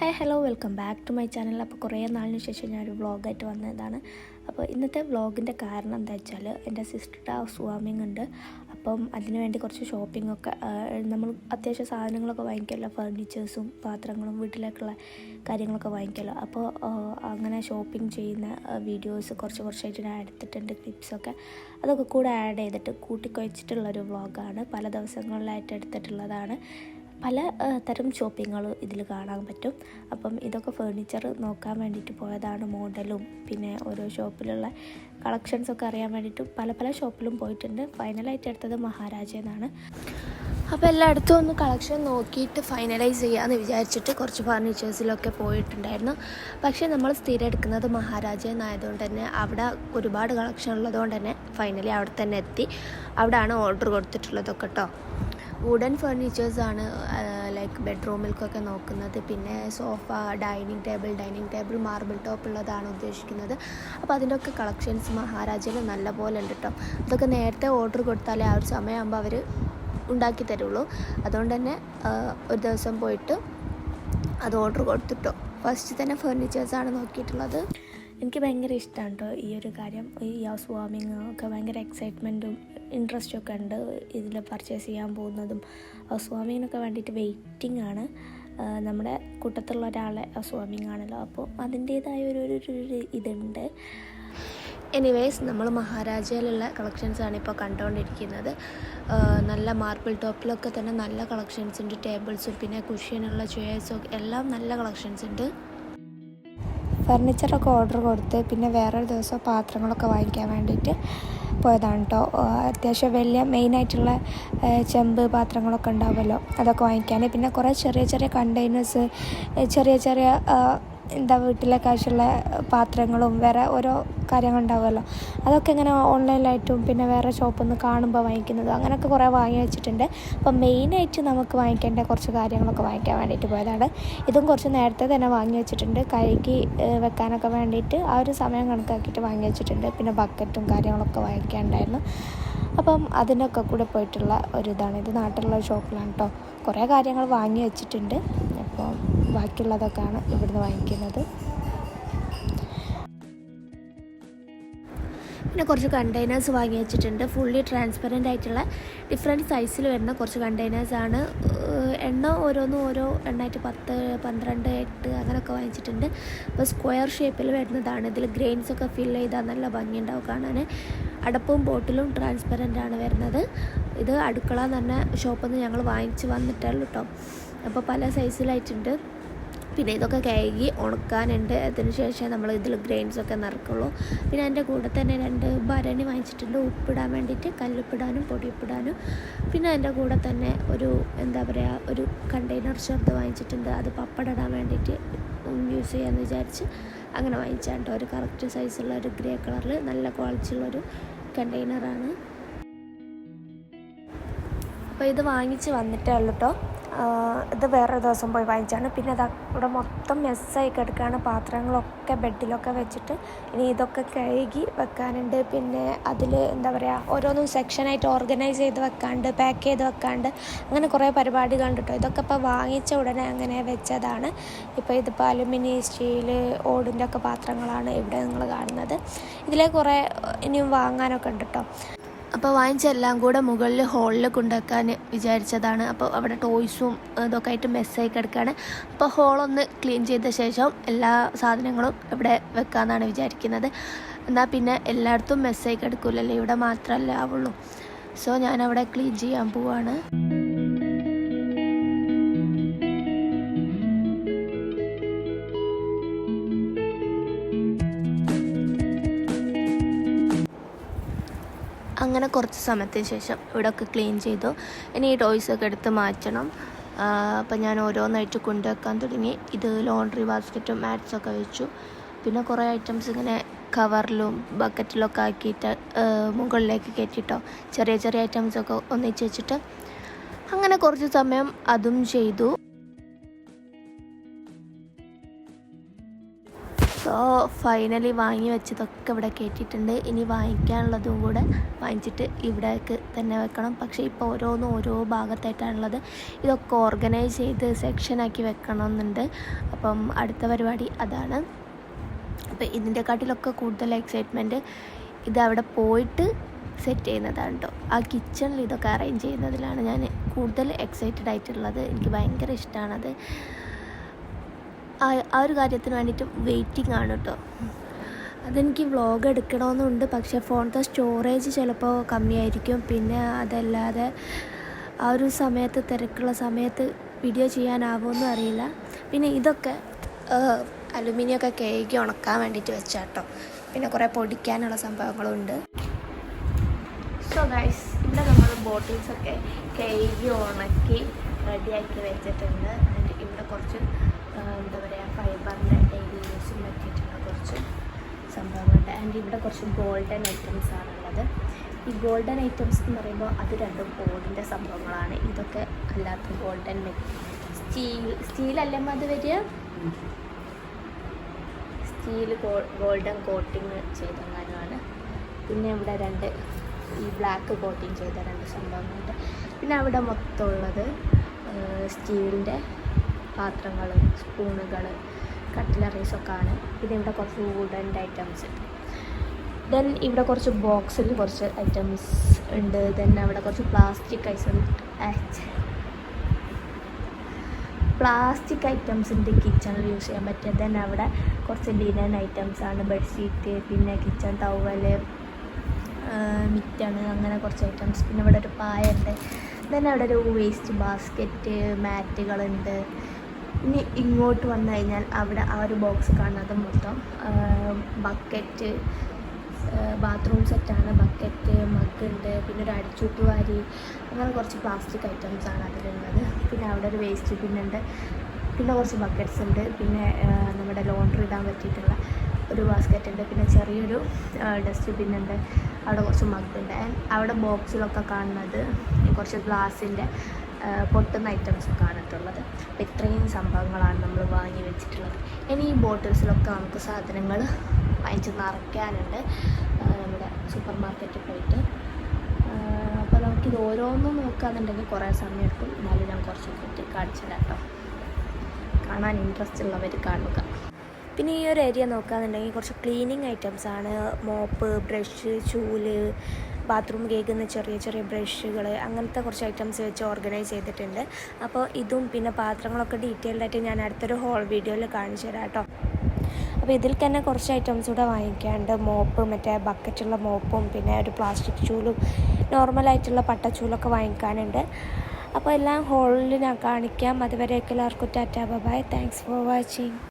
Hi hello welcome back to my channel അപ്പോൾ കുറേ നാളിന് ശേഷം ഞാനൊരു വ്ളോഗായിട്ട് വന്നതാണ്. അപ്പോൾ ഇന്നത്തെ വ്ളോഗിന്റെ കാരണം എന്താ വെച്ചാൽ എന്റെ സിസ്റ്ററുടെ സ്വാമിങ് ഉണ്ട്. അപ്പം അതിന് വേണ്ടി കുറച്ച് ഷോപ്പിംഗ് ഒക്കെ നമ്മൾ അത്യാവശ്യം സാധനങ്ങളൊക്കെ വാങ്ങിക്കുമല്ലോ ഫർണിച്ചേഴ്സും പാത്രങ്ങളും വീട്ടിലേക്കുള്ള കാര്യങ്ങളൊക്കെ വാങ്ങിക്കുമല്ലോ അപ്പോൾ അങ്ങനെ ഷോപ്പിംഗ് ചെയ്യുന്ന വീഡിയോസ് കുറച്ച് കുറച്ചായിട്ട് ഞാൻ എടുത്തിട്ടുണ്ട് ക്ലിപ്സൊക്കെ അതൊക്കെ കൂടെ ആഡ് ചെയ്തിട്ട് കൂട്ടിക്കുഴച്ചിട്ടുള്ളൊരു വ്ളോഗാണ് പല ദിവസങ്ങളിലായിട്ട് എടുത്തിട്ടുള്ളതാണ്. പല തരം ഷോപ്പിങ്ങുകൾ ഇതിൽ കാണാൻ പറ്റും. അപ്പം ഇതൊക്കെ ഫേർണിച്ചർ നോക്കാൻ വേണ്ടിയിട്ട് പോയതാണ് മോഡലും പിന്നെ ഓരോ ഷോപ്പിലുള്ള കളക്ഷൻസൊക്കെ അറിയാൻ വേണ്ടിയിട്ട് പല പല ഷോപ്പിലും പോയിട്ടുണ്ട്. ഫൈനലായിട്ട് എടുത്തത് മഹാരാജ എന്നാണ്. അപ്പോൾ എല്ലായിടത്തും ഒന്ന് കളക്ഷൻ നോക്കിയിട്ട് ഫൈനലൈസ് ചെയ്യാമെന്ന് വിചാരിച്ചിട്ട് കുറച്ച് ഫർണിച്ചേഴ്സിലൊക്കെ പോയിട്ടുണ്ടായിരുന്നു. പക്ഷേ നമ്മൾ സ്ഥിരം എടുക്കുന്നത് മഹാരാജ എന്നായതുകൊണ്ട് തന്നെ അവിടെ ഒരുപാട് കളക്ഷൻ ഉള്ളതുകൊണ്ട് തന്നെ ഫൈനലി അവിടെ തന്നെ എത്തി. അവിടെയാണ് ഓർഡർ കൊടുത്തിട്ടുള്ളതൊക്കെ കേട്ടോ. വുഡൻ ഫർണിച്ചേഴ്സാണ് ലൈക്ക് ബെഡ്റൂമിൽക്കൊക്കെ നോക്കുന്നത്. പിന്നെ sofa dining table dining table marble top ഉള്ളതാണ് ഉദ്ദേശിക്കുന്നത്. അപ്പോൾ അതിന്റെ ഒക്കെ കളക്ഷൻസ് മഹാരാജയിൽ നല്ല പോലെ ഉണ്ട് കേട്ടോ അതൊക്കെ നേരത്തെ ഓർഡർ കൊടുത്താലേ ആ ഒരു സമയമാകുമ്പോൾ അവർ ഉണ്ടാക്കി തരുള്ളൂ. അതുകൊണ്ട് തന്നെ ഒരു ദിവസം പോയിട്ട് അത് ഓർഡർ കൊടുത്തിട്ടോ ഫസ്റ്റ് തന്നെ ഫർണിച്ചേഴ്സാണ് നോക്കിയിട്ടുള്ളത്. എനിക്ക് ഭയങ്കര ഇഷ്ടമാണ് കേട്ടോ ഈ ഒരു കാര്യം. ഈ ഹൗസ് വാമിങ് ഒക്കെ ഭയങ്കര എക്സൈറ്റ്മെന്റും ഇൻട്രസ്റ്റും ഒക്കെ ഉണ്ട് ഇതിൽ പർച്ചേസ് ചെയ്യാൻ പോകുന്നതും. സ്വാമിനൊക്കെ വേണ്ടിയിട്ട് വെയിറ്റിംഗ് ആണ്. നമ്മുടെ കൂട്ടത്തിലുള്ള ഒരാളെ സ്വാമി ആണല്ലോ. അപ്പോൾ അതിന്റേതായ ഒരു ഒരു ഇതുണ്ട്. എനിവേസ് നമ്മൾ മഹാരാജയിലുള്ള കളക്ഷൻസാണ് ഇപ്പോൾ കണ്ടുകൊണ്ടിരിക്കുന്നത് നല്ല മാർബിൾ ടോപ്പിലൊക്കെ തന്നെ നല്ല കളക്ഷൻസ് ഉണ്ട്. ടേബിൾസും പിന്നെ കുഷ്യനുള്ള ചെയേഴ്സും എല്ലാം നല്ല കളക്ഷൻസ് ഉണ്ട്. ഫർണിച്ചറൊക്കെ ഓർഡർ കൊടുത്ത് പിന്നെ വേറൊരു ദിവസം പാത്രങ്ങളൊക്കെ വാങ്ങിക്കാൻ വേണ്ടിയിട്ട് പോയതാണ് കേട്ടോ അത്യാവശ്യം വലിയ മെയിനായിട്ടുള്ള ചെമ്പ് പാത്രങ്ങളൊക്കെ ഉണ്ടാവുമല്ലോ. അതൊക്കെ വാങ്ങിക്കാൻ പിന്നെ കുറേ ചെറിയ ചെറിയ കണ്ടെയ്നേഴ്സ് ചെറിയ ചെറിയ എന്താ വീട്ടിലേക്ക് ആവശ്യമുള്ള പാത്രങ്ങളും വേറെ ഓരോ കാര്യങ്ങൾ ഉണ്ടാവുമല്ലോ. അതൊക്കെ ഇങ്ങനെ ഓൺലൈനിലായിട്ടും പിന്നെ വേറെ ഷോപ്പിൽ നിന്ന് കാണുമ്പോൾ വാങ്ങിക്കുന്നതും അങ്ങനെയൊക്കെ കുറേ വാങ്ങി വെച്ചിട്ടുണ്ട്. അപ്പം മെയിനായിട്ട് നമുക്ക് വാങ്ങിക്കേണ്ട കുറച്ച് കാര്യങ്ങളൊക്കെ വാങ്ങിക്കാൻ വേണ്ടിയിട്ട് പോയതാണ്. ഇതും കുറച്ച് നേരത്തെ തന്നെ വാങ്ങി വെച്ചിട്ടുണ്ട്. കഴുകി വെക്കാനൊക്കെ വേണ്ടിയിട്ട് ആ ഒരു സമയം കണക്കാക്കിയിട്ട് വാങ്ങി വെച്ചിട്ടുണ്ട്. പിന്നെ ബക്കറ്റും കാര്യങ്ങളൊക്കെ വാങ്ങിക്കാനുണ്ടായിരുന്നു. അപ്പം അതിനൊക്കെ കൂടെ പോയിട്ടുള്ള ഒരു ഇതാണ്. ഇത് നാട്ടിലുള്ള ഷോപ്പിലാണ് കേട്ടോ കുറേ കാര്യങ്ങൾ വാങ്ങി വെച്ചിട്ടുണ്ട്. അപ്പോൾ ബാക്കിയുള്ളതൊക്കെയാണ് ഇവിടുന്ന് വാങ്ങിക്കുന്നത്. പിന്നെ കുറച്ച് കണ്ടെയ്നേഴ്സ് വാങ്ങി വെച്ചിട്ടുണ്ട്. ഫുള്ളി ട്രാൻസ്പെറന്റ് ആയിട്ടുള്ള ഡിഫറെന്റ് സൈസിൽ വരുന്ന കുറച്ച് കണ്ടെയ്നേഴ്സാണ് എണ്ണ ഓരോന്നും ഓരോ എണ്ണായിട്ട് പത്ത് പന്ത്രണ്ട് എട്ട് അങ്ങനെയൊക്കെ വാങ്ങിച്ചിട്ടുണ്ട്. അപ്പോൾ സ്ക്വയർ ഷേപ്പിൽ വരുന്നതാണ്. ഇതിൽ ഗ്രെയിൻസ് ഒക്കെ ഫിൽ ചെയ്താൽ നല്ല ഭംഗിയുണ്ടാവും കാണാൻ അടപ്പും ബോട്ടിലും ട്രാൻസ്പെറന്റ് ആണ് വരുന്നത്. ഇത് അടുക്കള എന്ന് പറഞ്ഞ ഷോപ്പിൽ നിന്ന് ഞങ്ങൾ വാങ്ങിച്ച് വന്നിട്ടുള്ളൂ കേട്ടോ അപ്പോൾ പല സൈസിലായിട്ടുണ്ട്. പിന്നെ ഇതൊക്കെ കഴുകി ഉണക്കാനുണ്ട്. അതിന് ശേഷം നമ്മൾ ഇതിൽ ഗ്രെയിൻസൊക്കെ നിറക്കുള്ളൂ. പിന്നെ അതിന്റെ കൂടെ തന്നെ രണ്ട് ഭരണി വാങ്ങിച്ചിട്ടുണ്ട്. ഉപ്പിടാൻ വേണ്ടിയിട്ട് കല്ലുപ്പിടാനും പൊടിപ്പിടാനും പിന്നെ അതിന്റെ കൂടെ തന്നെ ഒരു എന്താ പറയുക ഒരു കണ്ടെയ്നർ ചെറുത് വാങ്ങിച്ചിട്ടുണ്ട്. അത് പപ്പടം ഇടാൻ വേണ്ടിയിട്ട് യൂസ് ചെയ്യാമെന്ന് വിചാരിച്ച് അങ്ങനെ വാങ്ങിച്ചാണ് കേട്ടോ. ഒരു കറക്റ്റ് സൈസുള്ള ഒരു ഗ്രേ കളറിൽ നല്ല ക്വാളിറ്റി ഉള്ളൊരു കണ്ടെയ്നറാണ് അപ്പോൾ ഇത് വാങ്ങിച്ച് വന്നിട്ടേ ഉള്ളൂ കേട്ടോ. ഇത് വേറെ ദിവസം പോയി വാങ്ങിച്ചാണ്. പിന്നെ അത് ഇവിടെ മൊത്തം മെസ്സായി കിടക്കുകയാണ് പാത്രങ്ങളൊക്കെ ബെഡിലൊക്കെ വെച്ചിട്ട് ഇനി ഇതൊക്കെ കഴുകി വെക്കാനുണ്ട്. പിന്നെ അതിൽ എന്താ പറയുക ഓരോന്നും സെക്ഷനായിട്ട് ഓർഗനൈസ് ചെയ്ത് വെക്കാണ്ട് പാക്ക് ചെയ്ത് വെക്കാണ്ട് അങ്ങനെ കുറേ പരിപാടികൾ ഉണ്ട് കേട്ടോ ഇതൊക്കെ ഇപ്പോൾ വാങ്ങിച്ച ഉടനെ അങ്ങനെ വെച്ചതാണ്. ഇപ്പോൾ ഇതിപ്പോൾ അലുമിനിയം സ്റ്റീൽ ഓടിന്റെ ഒക്കെ പാത്രങ്ങളാണ് ഇവിടെ നിങ്ങൾ കാണുന്നത്. ഇതിലെ കുറേ ഇനിയും വാങ്ങാനൊക്കെ ഉണ്ട് കേട്ടോ അപ്പോൾ വാങ്ങിച്ച എല്ലാം കൂടെ മുകളിൽ ഹോളിൽ കൊണ്ടുവെക്കാൻ വിചാരിച്ചതാണ്. അപ്പോൾ അവിടെ ടോയ്സും ഇതൊക്കെ ആയിട്ട് മെസ്സായി കിടക്കുകയാണ് അപ്പോൾ ഹോളൊന്ന് ക്ലീൻ ചെയ്ത ശേഷം എല്ലാ സാധനങ്ങളും ഇവിടെ വെക്കാമെന്നാണ് വിചാരിക്കുന്നത്. എന്നാൽ പിന്നെ എല്ലായിടത്തും മെസ്സായി കിടക്കില്ലല്ലോ ഇവിടെ മാത്രമല്ല ആവുള്ളൂ. സോ ഞാനവിടെ ക്ലീൻ ചെയ്യാൻ പോവാണ്. അങ്ങനെ കുറച്ച് സമയത്തിന് ശേഷം ഇവിടെയൊക്കെ ക്ലീൻ ചെയ്തു. ഇനി ഈ ടോയ്സൊക്കെ എടുത്ത് മാറ്റണം. അപ്പം ഞാൻ ഓരോന്നായിട്ട് കൊണ്ടുവെക്കാൻ തുടങ്ങി. ഇത് ലോണ്ടറി ബാസ്ക്കറ്റും മാറ്റ്സൊക്കെ വെച്ചു. പിന്നെ കുറേ ഐറ്റംസ് ഇങ്ങനെ കവറിലും ബക്കറ്റിലൊക്കെ ആക്കിയിട്ട് മുകളിലേക്ക് കയറ്റിട്ടോ. ചെറിയ ചെറിയ ഐറ്റംസൊക്കെ ഒന്നിച്ച് വെച്ചിട്ട് അങ്ങനെ കുറച്ച് സമയം അതും ചെയ്തു. സോ ഫൈനലി വാങ്ങി വെച്ചതൊക്കെ ഇവിടെ കയറ്റിയിട്ടുണ്ട് ഇനി വാങ്ങിക്കാനുള്ളതും കൂടെ വാങ്ങിച്ചിട്ട് ഇവിടേക്ക് തന്നെ വെക്കണം. പക്ഷേ ഇപ്പോൾ ഓരോന്നും ഓരോ ഭാഗത്തായിട്ടാണുള്ളത്. ഇതൊക്കെ ഓർഗനൈസ് ചെയ്ത് സെക്ഷനാക്കി വെക്കണമെന്നുണ്ട്. അപ്പം അടുത്ത പരിപാടി അതാണ്. അപ്പോൾ ഇതിന്റെക്കാട്ടിലൊക്കെ കൂടുതൽ എക്സൈറ്റ്മെന്റ് ഇത് അവിടെ പോയിട്ട് സെറ്റ് ചെയ്യുന്നതാണ് കേട്ടോ ആ കിച്ചണിൽ ഇതൊക്കെ അറേഞ്ച് ചെയ്യുന്നതിലാണ് ഞാൻ കൂടുതൽ എക്സൈറ്റഡ് ആയിട്ടുള്ളത്. എനിക്ക് ഭയങ്കര ഇഷ്ടമാണത് ആ ഒരു കാര്യത്തിന് വേണ്ടിയിട്ട് വെയിറ്റിംഗ് ആണ് കേട്ടോ അതെനിക്ക് വ്ളോഗ് എടുക്കണമെന്നുണ്ട് പക്ഷേ ഫോണിന്റെ സ്റ്റോറേജ് ചിലപ്പോൾ കമ്മിയായിരിക്കും. പിന്നെ അതല്ലാതെ ആ ഒരു സമയത്ത് തിരക്കുള്ള സമയത്ത് വീഡിയോ ചെയ്യാനാവുമെന്നും അറിയില്ല. പിന്നെ ഇതൊക്കെ അലുമിനിയം ഒക്കെ കേക്ക് ഉണക്കാൻ വേണ്ടിയിട്ട് വെച്ചാട്ടോ പിന്നെ കുറേ പൊടിക്കാനുള്ള സംഭവങ്ങളുണ്ട്. സോ ഗൈസ് ഇവിടെ നമ്മൾ ബോട്ടിൽസൊക്കെ കേക്ക് ഉണക്കി റെഡിയാക്കി വെച്ചിട്ടുണ്ട്. ഇവിടെ കുറച്ച് എന്താ പറയുക ഫൈബറിന്റെ ഡെയിലി പറ്റിയിട്ടുള്ള കുറച്ച് സംഭവങ്ങളുണ്ട്. ആൻഡ് ഇവിടെ കുറച്ച് ഗോൾഡൻ ഐറ്റംസ് ആണുള്ളത്. ഈ ഗോൾഡൻ ഐറ്റംസ് എന്ന് പറയുമ്പോൾ അത് രണ്ടും ഗോൾഡിന്റെ സംഭവങ്ങളാണ്. ഇതൊക്കെ അല്ലാത്ത ഗോൾഡൻ സ്റ്റീൽ സ്റ്റീലല്ലേ അത് വരിക? സ്റ്റീൽ ഗോൾഡൻ കോട്ടിങ് ചെയ്തെങ്ങാനുമാണ് പിന്നെ ഇവിടെ രണ്ട് ഈ ബ്ലാക്ക് കോട്ടിങ് ചെയ്ത രണ്ട് സംഭവങ്ങളുണ്ട്. പിന്നെ അവിടെ മൊത്തമുള്ളത് സ്റ്റീലിന്റെ പാത്രങ്ങൾ സ്പൂണുകൾ കട്ട്ലറീസ് ഒക്കെ ആണ് പിന്നെ ഇവിടെ കുറച്ച് വുഡൻ ഐറ്റംസ് ഉണ്ട് ദെൻ ഇവിടെ കുറച്ച് ബോക്സിൽ കുറച്ച് ഐറ്റംസ് ഉണ്ട്. ദെൻ അവിടെ കുറച്ച് പ്ലാസ്റ്റിക് ഐറ്റംസ് പ്ലാസ്റ്റിക് ഐറ്റംസിന്റെ കിച്ചണിൽ യൂസ് ചെയ്യാൻ പറ്റും ദെൻ അവിടെ കുറച്ച് ലിനൻ ഐറ്റംസ് ആണ്. ബെഡ്ഷീറ്റ് പിന്നെ കിച്ചൺ ടവൽ മിറ്റാണ് അങ്ങനെ കുറച്ച് ഐറ്റംസ് പിന്നെ ഇവിടെ ഒരു പായ ഉണ്ട് ദെൻ അവിടെ ഒരു വേസ്റ്റ് ബാസ്ക്കറ്റ് മാറ്റുകളുണ്ട് ഇനി ഇങ്ങോട്ട് വന്നു കഴിഞ്ഞാൽ അവിടെ ആ ഒരു ബോക്സ് കാണുന്നത് മൊത്തം ബക്കറ്റ് ബാത്റൂം സെറ്റാണ് ബക്കറ്റ് മഗ് ഉണ്ട് പിന്നെ ഒരു അടിച്ചൂട്ടുവാരി അങ്ങനെ കുറച്ച് പ്ലാസ്റ്റിക് ഐറ്റംസ് ആണ് അതിലുള്ളത്. പിന്നെ അവിടെ ഒരു വേസ്റ്റ് പിന്നുണ്ട് പിന്നെ കുറച്ച് ബക്കറ്റ്സ് ഉണ്ട്. പിന്നെ നമ്മുടെ ലോണ്ടറി ഇടാൻ പറ്റിയിട്ടുള്ള ഒരു ബാസ്ക്കറ്റ് ഉണ്ട്. പിന്നെ ചെറിയൊരു ഡസ്റ്റ് ബിൻ ഉണ്ട്. അവിടെ കുറച്ച് മഗ് ഉണ്ട്. അവിടെ ബോക്സിലൊക്കെ കാണുന്നത് കുറച്ച് ഗ്ലാസിന്റെ പൊട്ടുന്ന ഐറ്റംസ് കാണിട്ടുള്ളത് അപ്പോൾ ഇത്രയും സംഭവങ്ങളാണ് നമ്മൾ വാങ്ങി വെച്ചിട്ടുള്ളത്. ഇനി ഈ ബോട്ടിൽസിലൊക്കെ നമുക്ക് സാധനങ്ങൾ വാങ്ങിച്ച് നിറയ്ക്കാനുണ്ട്. നമ്മുടെ സൂപ്പർ മാർക്കറ്റിൽ പോയിട്ട്. അപ്പോൾ നമുക്കിത് ഓരോന്നും നോക്കുകയാണെന്നുണ്ടെങ്കിൽ കുറേ സമയം എടുക്കും എന്നാലും ഞാൻ കുറച്ചൊക്കെ ഇട്ട് കാണിച്ചു കേട്ടോ കാണാൻ ഇൻട്രസ്റ്റ് ഉള്ളവർ കാണുക. പിന്നെ ഈ ഒരു ഏരിയ നോക്കുകയാണെന്നുണ്ടെങ്കിൽ കുറച്ച് ക്ലീനിങ് ഐറ്റംസ് ആണ്. മോപ്പ് ബ്രഷ് ചൂൽ ബാത്റൂം കേൾക്കുന്ന ചെറിയ ചെറിയ ബ്രഷുകൾ അങ്ങനത്തെ കുറച്ച് ഐറ്റംസ് വെച്ച് ഓർഗനൈസ് ചെയ്തിട്ടുണ്ട്. അപ്പോൾ ഇതും പിന്നെ പാത്രങ്ങളൊക്കെ ഡീറ്റെയിൽഡ് ആയിട്ട് ഞാൻ അടുത്തൊരു ഹോൾ വീഡിയോയിൽ കാണിച്ചു തരാം കേട്ടോ. അപ്പോൾ ഇതിൽ തന്നെ കുറച്ച് ഐറ്റംസ് കൂടെ വാങ്ങിക്കാണ്ട് മോപ്പ് മറ്റേ ബക്കറ്റുള്ള മോപ്പും പിന്നെ ഒരു പ്ലാസ്റ്റിക് ചൂലും നോർമലായിട്ടുള്ള പട്ടച്ചൂലൊക്കെ വാങ്ങിക്കാനുണ്ട്. അപ്പോൾ എല്ലാം ഹോളിൽ ഞാൻ കാണിക്കാം. അതുവരെയൊക്കെ എല്ലാവർക്കും tata bye thanks for watching